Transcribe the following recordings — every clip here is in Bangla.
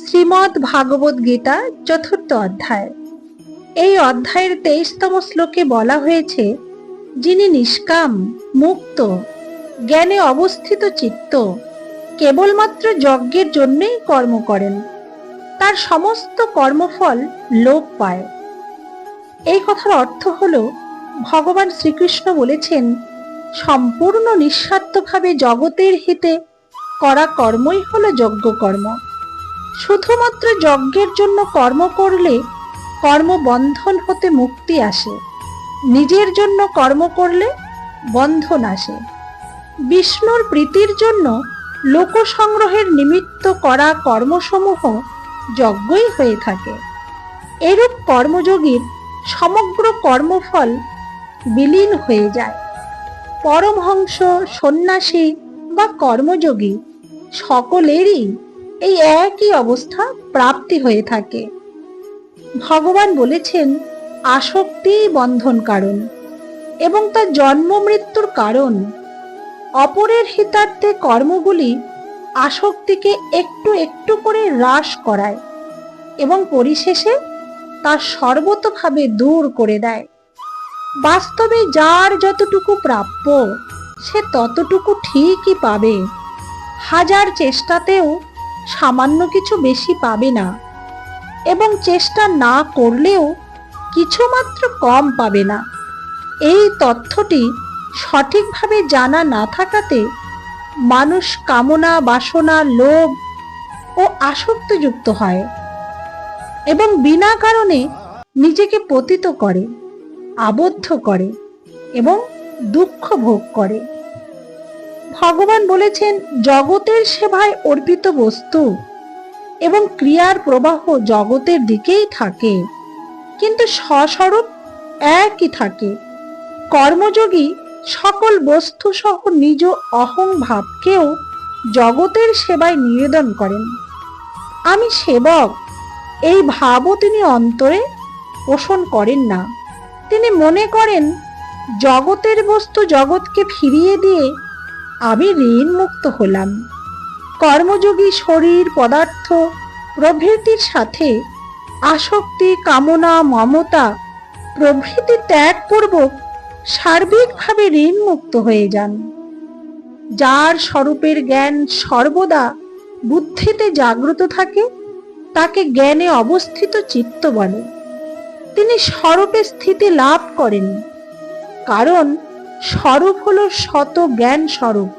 শ্রীমদ্ ভাগবত গীতা চতুর্থ অধ্যায়। এই অধ্যায়ের তেইশতম শ্লোকে বলা হয়েছে, যিনি নিষ্কাম, মুক্ত, জ্ঞানে অবস্থিত চিত্ত, কেবলমাত্র যজ্ঞের জন্যই কর্ম করেন। তার সমস্ত কর্মফল লোপ পায়। এই কথার অর্থ হল, ভগবান শ্রীকৃষ্ণ বলেছেন, সম্পূর্ণ নিঃস্বার্থভাবে জগতের হিতে করা কর্মই হলো যজ্ঞ কর্ম শুধুমাত্র যজ্ঞের জন্য কর্ম করলে কর্মবন্ধন হতে মুক্তি আসে। নিজের জন্য কর্ম করলে বন্ধন আসে। বিষ্ণুর প্রীতির জন্য লোক সংগ্রহের নিমিত্ত করা কর্মসমূহ যজ্ঞই হয়ে থাকে। এরূপ কর্মযোগীর সমগ্র কর্মফল বিলীন হয়ে যায়। পরমহংস, সন্ন্যাসী বা কর্মযোগী সকলেরই এই একই অবস্থা প্রাপ্তি হয়ে থাকে। ভগবান বলেছেন, আসক্তি বন্ধন কারণ এবং তা জন্ম মৃত্যুর কারণ। অপরের হিতার্থে কর্মগুলি আসক্তিকে একটু একটু করে হ্রাস করায় এবং পরিশেষে তা সর্বতভাবে দূর করে দেয়। বাস্তবে যার যতটুকু প্রাপ্য, সে ততটুকু ঠিকই পাবে। হাজার চেষ্টাতেও সামান্য কিছু বেশি পাবে না এবং চেষ্টা না করলেও কিছুমাত্র কম পাবে না। এই তথ্যটি সঠিকভাবে জানা না থাকাতে মানুষ কামনা, বাসনা, লোভ ও আসক্তযুক্ত হয় এবং বিনা কারণে নিজেকে পতিত করে, আবদ্ধ করে এবং দুঃখ ভোগ করে। ভগবান বলেছেন, জগতের সেবায় অর্পিত বস্তু এবং ক্রিয়ার প্রবাহ জগতের দিকেই থাকে। কিন্তু স্বস্বরূপ একই থাকে। কর্মযোগী সকল বস্তু সহ নিজ অহং ভাবকেও জগতের সেবায় নিবেদন করেন। আমি সেবক, এই ভাবও তিনি অন্তরে পোষণ করেন না। তিনি মনে করেন, জগতের বস্তু জগৎকে ফিরিয়ে দিয়ে আমি ঋণ মুক্ত হলাম। কর্মযোগী শরীর পদার্থ প্রভৃতির সাথে আসক্তি, কামনা, মমতা প্রভৃতি ত্যাগপূর্বক সার্বিকভাবে ঋণ মুক্ত হয়ে যান। যার স্বরূপের জ্ঞান সর্বদা বুদ্ধিতে জাগ্রত থাকে, তাকে জ্ঞানে অবস্থিত চিত্ত বলে। তিনি স্বরূপে স্থিতি লাভ করেন। কারণ স্বরূপ হলো শত জ্ঞান স্বরূপ।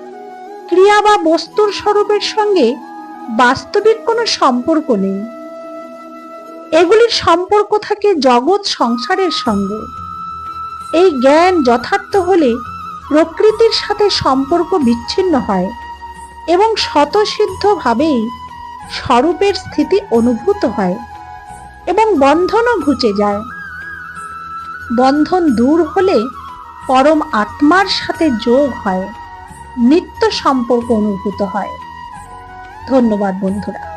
ক্রিয়া বা বস্তুর স্বরূপের সঙ্গে বাস্তবিক কোনো সম্পর্ক নেই। এগুলির সম্পর্ক থাকে জগৎ সংসারের সঙ্গে। এই জ্ঞান যথার্থ হলে প্রকৃতির সাথে সম্পর্ক বিচ্ছিন্ন হয় এবং স্বতসিদ্ধভাবেই স্বরূপের স্থিতি অনুভূত হয় এবং বন্ধনও ঘুচে যায়। বন্ধন দূর হলে পরম আত্মার সাথে যোগ হয় নিত্য সম্পর্ক অনুভূত হয়। ধন্যবাদ বন্ধুরা।